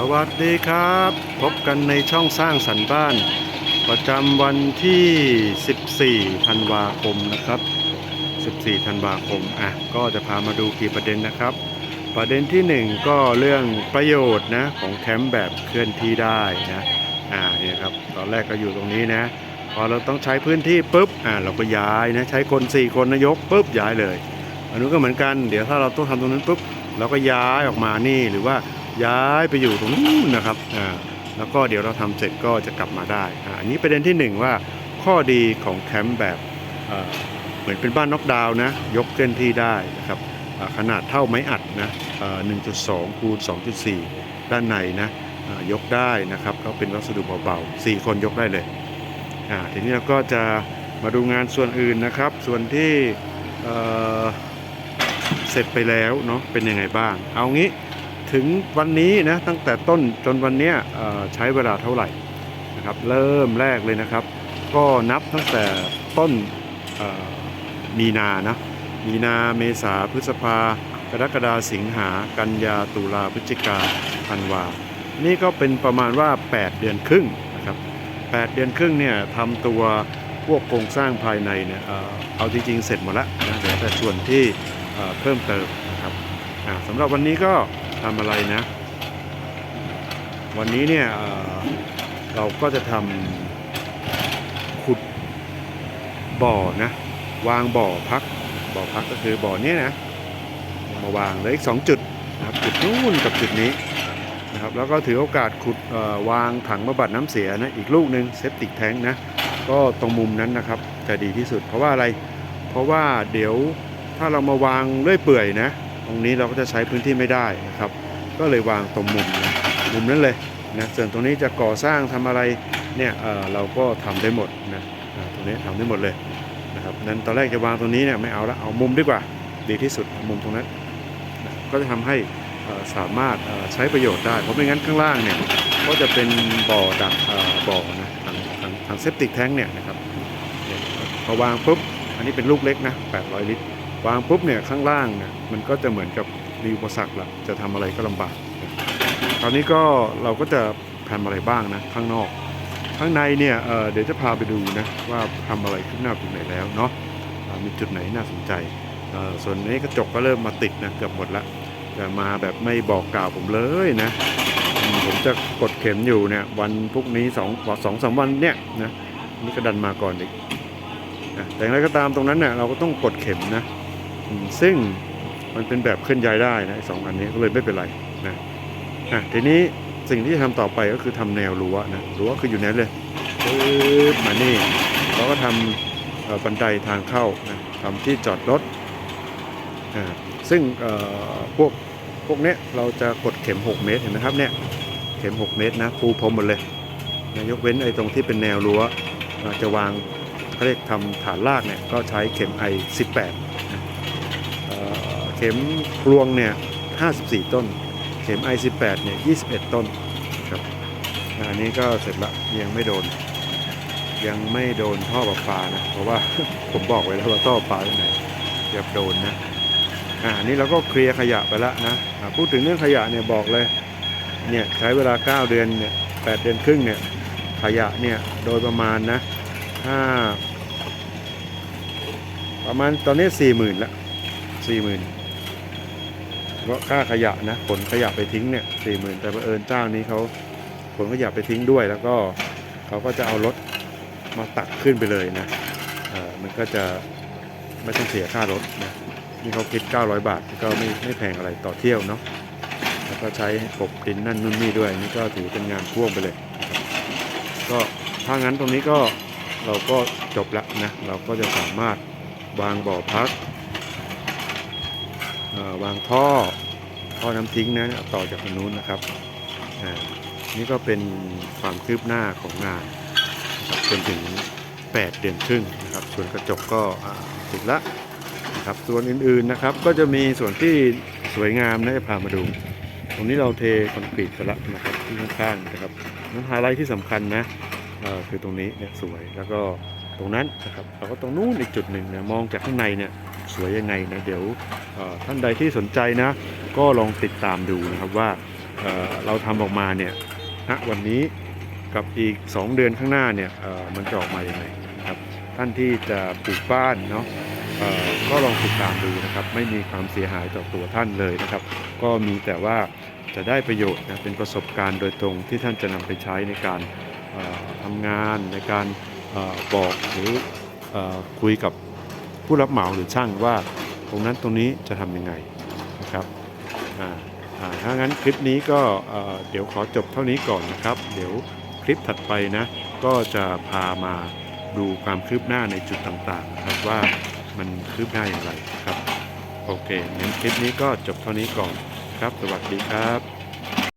สวัสดีครับ พบกันในช่องสร้างสรรค์บ้าน ประจำวันที่ 14 ธันวาคมนะครับ 14 ธันวาคม อะ ก็จะพามาดูกี่ประเด็นนะครับ ประเด็นที่ 1 ก็เรื่องประโยชน์นะของแคมป์แบบเคลื่อนที่ได้นะ อ่า เนี่ยครับ ตอนแรกก็อยู่ตรงนี้นะ พอเราต้องใช้พื้นที่ปุ๊บ อ่า เราก็ย้ายนะ ใช้คน 4 คนนะยกปุ๊บย้ายเลย อันนู้นก็เหมือนกัน เดี๋ยวถ้าเราต้องทำตรงนั้นปุ๊บ เราก็ย้ายออกมานี่หรือว่า ย้ายไปอยู่ตรงนู้นนะครับอ่าแล้วก็เดี๋ยวเราทำเสร็จก็จะกลับมาได้อ่าอันนี้ประเด็นที่หนึ่งว่าข้อดีของแคมป์แบบเหมือนเป็นบ้านน็อกดาวน์นะยกเคลื่อนที่ได้นะครับขนาดเท่าไม้อัดนะอ่อ1.2คูณ2.4 ด้านในนะอ่ายกได้นะครับก็เป็นวัสดุเบาๆ4คนยกได้เลยอ่าทีนี้เราก็จะมาดูงานส่วนอื่นนะครับ ส่วนที่เเสร็จไปแล้วเนาะเป็นยังไงบ้าง เอางี้ ถึงวันนี้นะตั้งแต่ต้นจนวันนี้ใช้เวลาเท่าไหร่นะครับเริ่มแรกเลยนะครับ ก็นับตั้งแต่ต้นมีนานะมีนาเมษาพฤษภากรกฎาสิงหากันยาตุลาพฤศจิกาธันวา นี่ก็เป็นประมาณว่า 8 เดือนครึ่งนะครับ8เดือนครึ่งเนี่ยทำตัวพวกโครงสร้างภายในเนี่ยเอาจริงๆเสร็จหมดแล้วนะเหลือแต่ส่วนที่เพิ่มเติมนะครับสำหรับวันนี้ก็ ทำอะไรนะ วันนี้เนี่ยเราก็จะทำขุดบ่อนะ วางบ่อพัก บ่อพักก็คือบ่อเนี้ยนะมาวางเลยอีกสองจุดนะครับจุดนู้นกับจุดนี้นะครับแล้วก็ถือโอกาสขุดวางถังบำบัดน้ำเสียนะอีกลูกหนึ่งเซปติกแทงนะก็ตรงมุมนั้นนะครับจะดีที่สุด เพราะว่าอะไร เพราะว่าเดี๋ยวถ้าเรามาวางเลื่อยเปื่อยนะ ตรงนี้เราก็จะใช้พื้นที่ไม่ได้นะครับ ก็เลยวางตรงมุมนะมุมนั้นเลยนะส่วนตรงนี้จะก่อสร้างทำอะไรเนี่ยเเราก็ทำได้หมดนะตรงนี้ทำได้หมดเลยนะครับนั้นตอนแรกจะวางตรงนี้เนี่ยไม่เอาละเอามุมดีกว่าดีที่สุดมุมตรงนั้นนะก็จะทำให้สามารถใช้ประโยชน์ได้ เพราะไม่งั้นข้างล่างเนี่ยก็จะเป็นบ่อดักบ่อนะทางทางทางเซปติกแท้งเนี่ยนะครับพอวางปุ๊บอันนี้เป็นลูกเล็กนะ800 ลิตร วางปุ๊บเนี่ยข้างล่างเนี่ยมันก็จะเหมือนกับมีอุปสรรคละจะทำอะไรก็ลำบากคราวนี้ก็เราก็จะทำอะไรบ้างนะข้างนอก ข้างในเนี่ยเเดี๋ยวจะพาไปดูนะว่าทำอะไรขึ้นหน้าถึงไหนแล้วเนาะมีจุดไหนน่าสนใจ ส่วนนี้กระจกก็เริ่มมาติดนะเกือบหมดละแต่มาแบบไม่บอกกล่าวผมเลยนะ ผมจะกดเข็มอยู่เนี่ยวันพรุ่งนี้สองสองสามวันเนี่ยนะนี่ก็ดันมาก่อนอีกแต่อย่างไรก็ตามตรงนั้นเนี่ยเราก็ต้องกดเข็มนะ ซึ่งมันเป็นแบบเคลื่อนย้ายได้นะสองอันนี้ก็เลยไม่เป็นไรนะอะทีนี้สิ่งที่จะทำต่อไปก็คือทำแนวรั้วนะรั้วคืออยู่ไหนเลยปึ๊บมานี่เราก็ทำเอ่อบันไดทางเข้านะทำที่จอดรถอ่าซึ่งพวกพวกเนี้ยเราจะกดเข็ม 6 เมตรเห็นไหมครับเนี่ยเข็ม 6 เมตรนะปูพรมหมดเลยนะยกเว้นไอ้ตรงที่เป็นแนวรั้วเราจะวางเขาเรียกทำฐานรากเนี่ยก็ใช้เข็ม I 18 เข็มรวงเนี่ย 54 ต้น เข็ม I 18 เนี่ย 21 ต้นครับอ่าอันนี้ก็เสร็จละยังไม่โดน ยังไม่โดนท่อประปานะ เพราะว่าผมบอกไว้แล้วว่าท่อประปาที่ไหนเกือบโดนนะอ่านนี้เราก็เคลียร์ขยะไปแล้วนะอ่าพูดถึงเรื่องขยะเนี่ยบอกเลยเนี่ยใช้เวลา 9 เดือนเนี่ย8เดือนครึ่งเนี่ยขยะเนี่ยโดยประมาณนะถ้าประมาณตอนนี้สี่หมื่นละสี่หมื่น พราะค่าขยะนะขนขยะไปทิ้งเนี่ยสี่หมื่นแต่บังเอิญเจ้านี้เขาขนขยะไปทิ้งด้วย แล้วก็เขาก็จะเอารถมาตักขึ้นไปเลยนะมันก็จะไม่ต้องเสียค่ารถนะนี่เขาคิด 900 บาทก็ไม่ไม่แพงอะไรต่อเที่ยวเนาะแล้วก็ใช้กบดินนั่นนู่นนี่ด้วย นี่ก็ถือเป็นงานพ่วงไปเลย ก็ถ้างั้นตรงนี้ก็เราก็จบล้วนะ เราก็จะสามารถวางบ่อพัก วางท่อท่อน้ำทิ้งนะต่อจากตรงนู้นนะครับนี่ก็เป็นความคืบหน้าของงานจนถึง 8 เดือนครึ่งนะครับ ส่วนกระจกก็ติดละนะครับส่วนอื่นๆนะครับ ก็จะมีส่วนที่สวยงามนะจะพามาดู ตรงนี้เราเทคอนกรีตไปล้วนะครับที่ข้างๆนะครับนั้นไฮไลท์ที่สำคัญนะคือตรงนี้เนี่ยสวยแล้วก็ ตรงนั้นนะครับแล้วก็ตรงนู้นอีกจุดหนึ่งเนี่ยมองจากข้างในเนี่ยสวยยังไงนะเดี๋ยวท่านใดที่สนใจนะ ก็ลองติดตามดูนะครับว่าเเราทำออกมาเนี่ยณวันนี้กับอีก 2 เดือนข้างหน้าเนี่ยมันจะออกมาอย่างไรนะครับ ท่านที่จะปลูกบ้านเนาะก็ลองติดตามดูนะครับ ไม่มีความเสียหายต่อตัวท่านเลยนะครับ ก็มีแต่ว่าจะได้ประโยชน์นะเป็นประสบการณ์โดยตรงที่ท่านจะนำไปใช้ในการเอ่อทำงานในการ บอกหรืออคุยกับผู้รับเหมาหรือช่างว่าตรงนั้นตรงนี้จะทำยังไงนะครับถ้างั้นคลิปนี้ก็เอ่อเดี๋ยวขอจบเท่านี้ก่อนนะครับ เดี๋ยวคลิปถัดไปนะ ก็จะพามาดูความคืบหน้าในจุดต่างๆนะครับว่ามันคืบหน้าอย่างไรครับ โอเคงั้นคลิปนี้ก็จบเท่านี้ก่อนครับ สวัสดีครับ